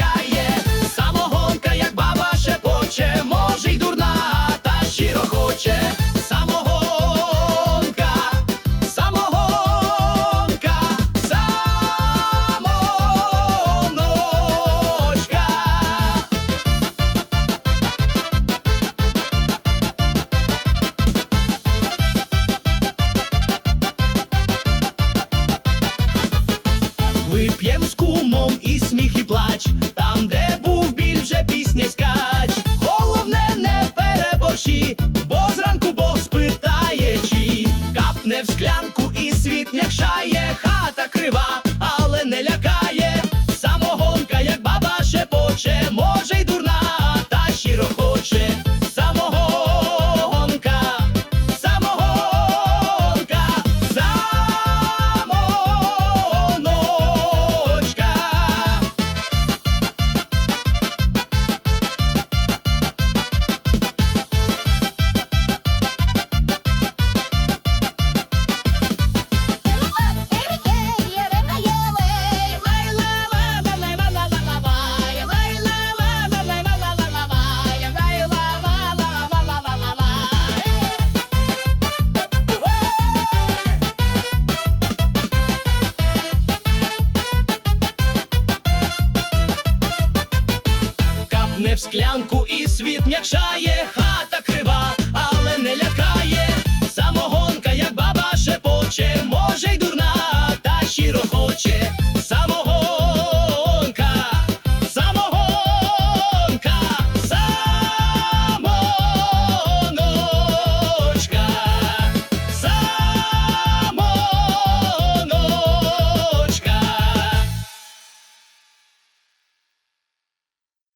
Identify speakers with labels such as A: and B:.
A: лякає. Самогонка, як баба шепоче, може й дурна, та щиро хоче. Самогонка, самогонка. Вип'єм з кумом і сміх, і плач, в склянку, і світ м'якшає хата крива.